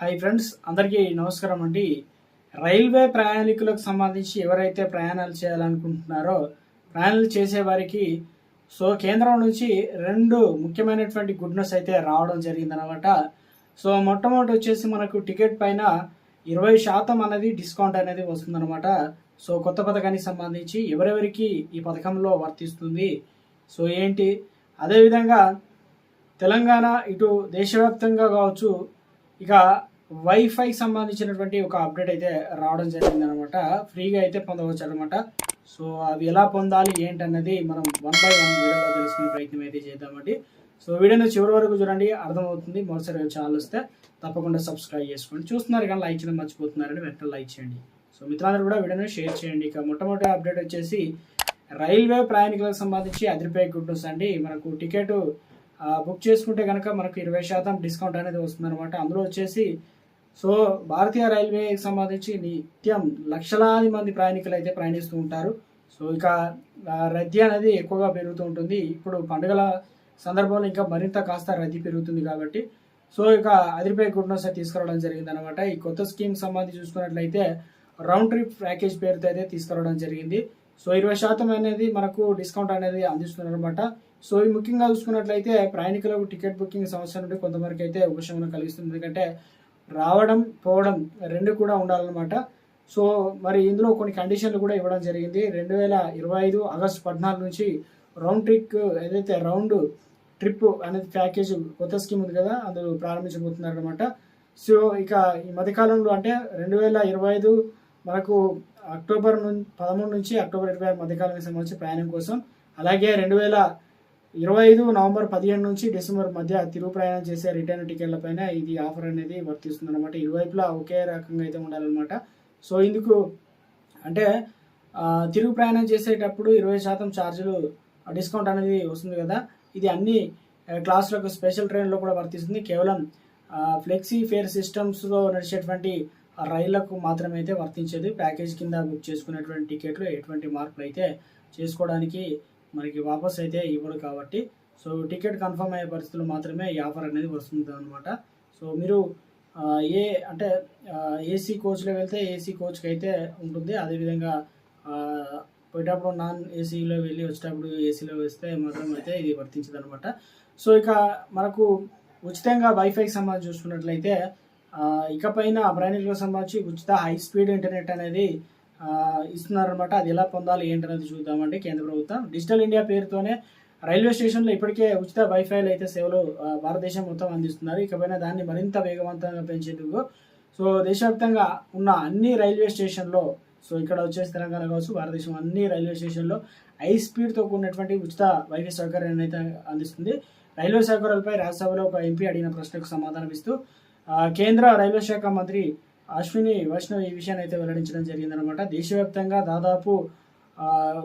Hi friends అందరికీ నమస్కారం అండి. రైల్వే ప్రయాణికులకు సంబంధించి ఎవరైతే ప్రయాణాలు చేయాలనుకుంటున్నారో ప్రయాణాలు చేసే వారికి సో కేంద్రం నుంచి రెండు ముఖ్యమైనటువంటి గుడ్ న్యూస్ అయితే రావడం జరిగిందనమాట సో మొట్టమొదటి వచ్చేసి మనకు టికెట్ పైన ఇరవై శాతం అనేది డిస్కౌంట్ అనేది వస్తుందన్నమాట. సో కొత్త పథకానికి సంబంధించి ఎవరెవరికి ఈ పథకంలో వర్తిస్తుంది? సో ఏంటి? అదేవిధంగా తెలంగాణ ఇటు దేశవ్యాప్తంగా కావచ్చు ఇక వైఫై సంబంధించినటువంటి ఒక అప్డేట్ అయితే రావడం జరిగింది అనమాట ఫ్రీగా అయితే పొందవచ్చు అనమాట సో అవి ఎలా పొందాలి ఏంటన్నది మనం వన్ బై వన్ వీడియోలో తెలుసుకునే ప్రయత్నం అయితే చేద్దామండి. సో వీడియోని చివరి వరకు చూడండి అర్థమవుతుంది. మరోసారి ఛానల్ వస్తే తప్పకుండా సబ్స్క్రైబ్ చేసుకోండి. చూస్తున్నారు కానీ లైక్ చేయడం మర్చిపోతున్నారని వెంటనే లైక్ చేయండి. సో మిత్రులందరూ కూడా వీడియోని షేర్ చేయండి. ఇక మొట్టమొదటి అప్డేట్ వచ్చేసి రైల్వే ప్రయాణికులకు సంబంధించి అదిరిపోయే గుడ్స్ అండి. మనకు టికెట్ బుక్ చేసుకుంటే కనుక మనకు ఇరవై శాతం డిస్కౌంట్ అనేది వస్తుందన్నమాట. అందులో వచ్చేసి సో భారతీయ రైల్వేకి సంబంధించి నిత్యం లక్షలాది మంది ప్రయాణికులు అయితే ప్రయాణిస్తూ ఉంటారు. సో ఇక రద్దీ అనేది ఎక్కువగా పెరుగుతూ ఉంటుంది. ఇప్పుడు పండుగల సందర్భంలో ఇంకా మరింత కాస్త రద్దీ పెరుగుతుంది కాబట్టి. సో ఇక అదిరిపై గుడ్ సార్ తీసుకురావడం జరిగింది అనమాట ఈ కొత్త స్కీమ్ సంబంధించి చూసుకున్నట్లయితే రౌండ్ ట్రిప్ ప్యాకేజ్ పేరుతో అయితే తీసుకురావడం జరిగింది. సో ఇరవై శాతం అనేది మనకు డిస్కౌంట్ అనేది అందిస్తున్నారనమాట సో ఈ ముఖ్యంగా చూసుకున్నట్లయితే ప్రయాణికులకు టికెట్ బుకింగ్ సమస్య నుండి కొంతవరకు అయితే ఉపశమనం కలిగిస్తుంది. ఎందుకంటే రావడం పోవడం రెండు కూడా ఉండాలన్నమాట. సో మరి ఇందులో కొన్ని కండిషన్లు కూడా ఇవ్వడం జరిగింది. రెండు వేల ఇరవై ఐదు ఆగస్టు పద్నాలుగు నుంచి రౌండ్ ట్రిక్ ఏదైతే రౌండ్ ట్రిప్ అనేది ప్యాకేజ్ కొత్త స్కీమ్ ఉంది కదా అందులో ప్రారంభించబోతున్నారు అనమాట సో ఇక ఈ మధ్యకాలంలో అంటే రెండు వేల ఇరవై ఐదు మనకు అక్టోబర్ నుంచి పదమూడు నుంచి అక్టోబర్ ఇరవై ఆరు మధ్యకాలానికి సంబంధించి ప్రయాణం కోసం అలాగే రెండు వేల ఇరవై ఐదు నవంబర్ పదిహేను నుంచి డిసెంబర్ మధ్య తిరుగు ప్రయాణం చేసే రిటర్న్ టికెట్ల పైన ఇది ఆఫర్ అనేది వర్తిస్తుంది అనమాట ఇరువైపులా ఒకే రకంగా అయితే ఉండాలన్నమాట. సో ఇందుకు అంటే తిరుగు ప్రయాణం చేసేటప్పుడు ఇరవై శాతం ఛార్జీలు డిస్కౌంట్ అనేది వస్తుంది కదా. ఇది అన్ని క్లాసులకు స్పెషల్ ట్రైన్లో కూడా వర్తిస్తుంది. కేవలం ఫ్లెక్సీ ఫేర్ సిస్టమ్స్లో నడిచేటువంటి రైళ్ళకు మాత్రమే అయితే వర్తించేది. ప్యాకేజ్ కింద బుక్ చేసుకునేటువంటి టికెట్లు ఎటువంటి మార్పులు అయితే చేసుకోవడానికి మనకి వాపస్ అయితే ఇవ్వడు కాబట్టి. సో టికెట్ కన్ఫర్మ్ అయ్యే పరిస్థితుల్లో మాత్రమే ఈ ఆఫర్ అనేది వస్తుంది అనమాట సో మీరు ఏ అంటే ఏసీ కోచ్లో వెళ్తే ఏసీ కోచ్కి అయితే ఉంటుంది. అదేవిధంగా పోయేటప్పుడు నాన్ ఏసీలో వెళ్ళి వచ్చేటప్పుడు ఏసీలో వేస్తే మాత్రం అయితే ఇది వర్తించదు అనమాట సో ఇక మనకు ఉచితంగా వైఫైకి సంబంధించి చూసుకున్నట్లయితే ఇకపైన ప్రయాణికులకు సంబంధించి ఉచిత హై స్పీడ్ ఇంటర్నెట్ అనేది ఇస్తున్నారనమాట అది ఎలా పొందాలి ఏంటనేది చూద్దామండి కేంద్ర ప్రభుత్వం. డిజిటల్ ఇండియా పేరుతోనే రైల్వే స్టేషన్లో ఇప్పటికే ఉచిత వైఫైలు అయితే సేవలు భారతదేశం మొత్తం అందిస్తున్నారు. ఇకపైన దాన్ని మరింత వేగవంతంగా పెంచేందుకు సో దేశవ్యాప్తంగా ఉన్న అన్ని రైల్వే స్టేషన్లో సో ఇక్కడ వచ్చేసి తెలంగాణ కావచ్చు భారతదేశం అన్ని రైల్వే స్టేషన్లో హై స్పీడ్తో కూడినటువంటి ఉచిత వైఫై సౌకర్యాన్ని అయితే అందిస్తుంది. రైల్వే సౌకర్యాలపై రాజ్యసభలో ఒక ఎంపీ అడిగిన ప్రశ్నకు సమాధానం ఇస్తూ కేంద్ర రైల్వే శాఖ మంత్రి అశ్విని వైష్ణవ్ ఈ విషయాన్ని అయితే వెల్లడించడం జరిగిందనమాట దేశవ్యాప్తంగా దాదాపు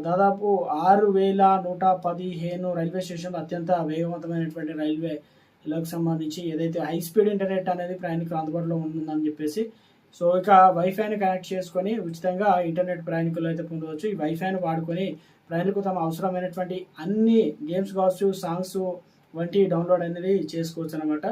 దాదాపు ఆరు వేల నూట పదిహేను రైల్వే స్టేషన్లు అత్యంత వేగవంతమైనటువంటి రైల్వేలకు సంబంధించి ఏదైతే హై స్పీడ్ ఇంటర్నెట్ అనేది ప్రయాణికులు అందుబాటులో ఉంటుందని చెప్పేసి సో ఇక వైఫైని కనెక్ట్ చేసుకొని ఉచితంగా ఇంటర్నెట్ ప్రయాణికులు అయితే పొందవచ్చు. ఈ వైఫైని వాడుకొని ప్రయాణికులు తమ అవసరమైనటువంటి అన్ని గేమ్స్ కావచ్చు సాంగ్స్ వంటి డౌన్లోడ్ అనేది చేసుకోవచ్చు అనమాట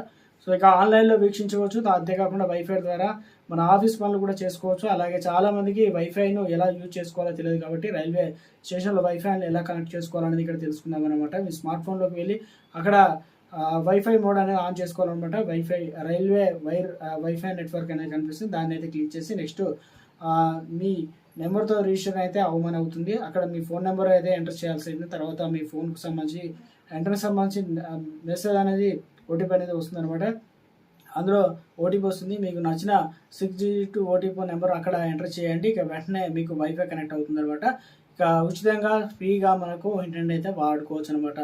సో ఇక ఆన్లైన్లో వీక్షించవచ్చు. అంతేకాకుండా వైఫై ద్వారా మన ఆఫీస్ పనులు కూడా చేసుకోవచ్చు. అలాగే చాలామందికి వైఫైను ఎలా యూజ్ చేసుకోవాలో తెలియదు కాబట్టి రైల్వే స్టేషన్లో వైఫైని ఎలా కనెక్ట్ చేసుకోవాలనేది ఇక్కడ తెలుసుకుందాం అనమాట మీ స్మార్ట్ ఫోన్లోకి వెళ్ళి అక్కడ వైఫై మోడ్ అనేది ఆన్ చేసుకోవాలన్నమాట. Wifi railway wire wifi network అనేది కనిపిస్తుంది. దాన్ని అయితే క్లిక్ చేసి నెక్స్ట్ మీ నెంబర్తో రిజిస్టర్ అయితే అవమానం అవుతుంది. అక్కడ మీ ఫోన్ నెంబర్ అయితే ఎంటర్ చేయాల్సి ఉంది తర్వాత మీ ఫోన్కి సంబంధించి ఎంటర్కి సంబంధించి మెసేజ్ అనేది ఓటీపీ అనేది వస్తుంది అనమాట అందులో ఓటీపీ వస్తుంది. మీకు నచ్చిన సిక్స్ డిజిట్ ఓటీపీ నెంబర్ అక్కడ ఎంటర్ చేయండి. ఇక వెంటనే మీకు వైఫై కనెక్ట్ అవుతుంది అనమాట ఇక ఉచితంగా ఫ్రీగా మనకు ఇంటర్నెట్ అయితే వాడుకోవచ్చు అనమాట